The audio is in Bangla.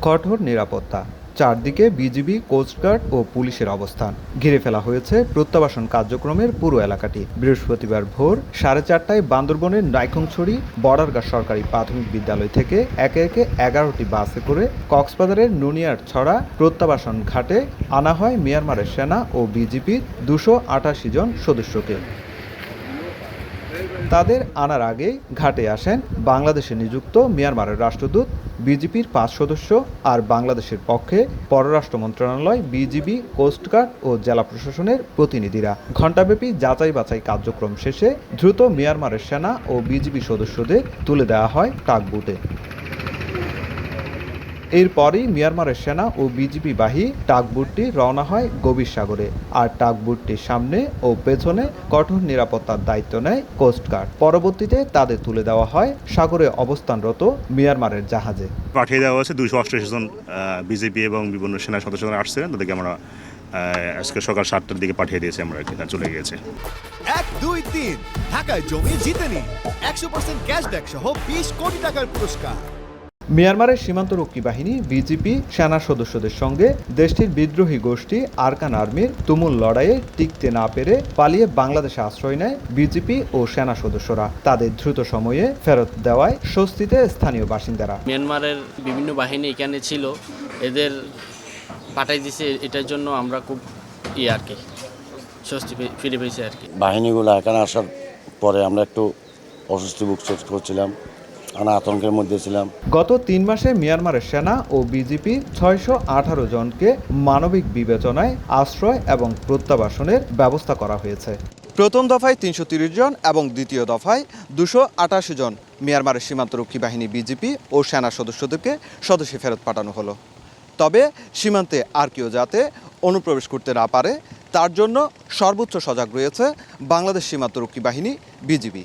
কঠোর নিরাপত্তা, চারদিকে বিজিবি কোস্টগার্ড ও পুলিশের অবস্থান। ঘিরে ফেলা হয়েছে প্রত্যাবাসন কার্যক্রমের পুরো এলাকাটি। বৃহস্পতিবার ভোর সাড়ে চারটায় বান্দরবনের নাইখংছড়ি বর্ডারগা সরকারি প্রাথমিক বিদ্যালয় থেকে একে একে এগারোটি বাসে করে কক্সবাজারের নুনিয়ার ছড়া প্রত্যাবাসন ঘাটে আনা হয় মিয়ানমারের সেনা ও বিজিপির দুশো আটাশি জন সদস্যকে। তাদের আনার আগে ঘাটে আসেন বাংলাদেশে নিযুক্ত মিয়ানমারের রাষ্ট্রদূত, বিজেপির পাঁচ সদস্য আর বাংলাদেশের পক্ষে পররাষ্ট্র মন্ত্রণালয়, বিজিবি কোস্টগার্ড ও জেলা প্রশাসনের প্রতিনিধিরা। ঘণ্টাব্যাপী যাচাই বাছাই কার্যক্রম শেষে দ্রুত মিয়ানমারের সেনা ও বিজিবি সদস্যদের তুলে দেওয়া হয় টাকবুটে। এরপরই মিয়ানমারের সেনা ও বিজিবি বাহী টাকবুটটি রওনা হয় গভীর সাগরে আর টাকবুটটির সামনে ও পেছনে কঠোর নিরাপত্তার দায়িত্ব নেয় কোস্টগার্ড পরবর্তীতে তাদের তুলে দেওয়া হয় সাগরে অবস্থানরত মিয়ানমারের জাহাজে। পাঠিয়ে দেওয়া হয়েছে দুশো অষ্টাশি জন বিজেপি এবং বিভিন্ন সেনা সদস্যরা আসছিলেন। তাদেরকে আমরা আজকে সকাল সাতটার দিকে পাঠিয়ে দিয়েছি। আমরা তারা চলে গিয়েছে। এক দুই তিন। ঢাকায় জমি জিতে নিন একশো পার্সেন্ট ক্যাশব্যাক সহ বিশ কোটি টাকার পুরস্কার। মিয়ানমারের সীমান্তরক্ষী বাহিনী বিজিপি সেনা সদস্যদের সঙ্গে দেশটির বিদ্রোহী গোষ্ঠী আরকান আর্মির তুমুল লড়াইয়ে টিকতে না পেরে পালিয়ে বাংলাদেশে আশ্রয় নেয় বিজিপি ও সেনা সদস্যরা। তাদের দ্রুত সময়ে ফেরত দেওয়ায় স্বস্তিতে স্থানীয় বাসিন্দারা। মিয়ানমারের বিভিন্ন বাহিনী এখানে ছিল। এদের পাঠাই দিছে এটার জন্য আমরা খুব ইয়ে আর কি স্বস্তি ফিরে পেয়েছি আর কি। বাহিনীগুলো এখানে আসার পরে আমরা একটু অস্বস্তি বুক করছিলাম। আমরা আতঙ্কের মধ্যে ছিলাম। গত তিন মাসে মিয়ানমারের সেনা ও বিজিপি ছয়শো আঠারো জনকে মানবিক বিবেচনায় আশ্রয় এবং প্রত্যাবাসনের ব্যবস্থা করা হয়েছে। প্রথম দফায় তিনশো তিরিশ জন এবং দ্বিতীয় দফায় দুশো আটাশি জন মিয়ানমারের সীমান্তরক্ষী বাহিনী বিজিপি ও সেনা সদস্যদেরকে স্বদেশে ফেরত পাঠানো হলো। তবে সীমান্তে আর কেউ যাতে অনুপ্রবেশ করতে না পারে তার জন্য সর্বোচ্চ সজাগ রয়েছে বাংলাদেশ সীমান্তরক্ষী বাহিনী বিজিবি।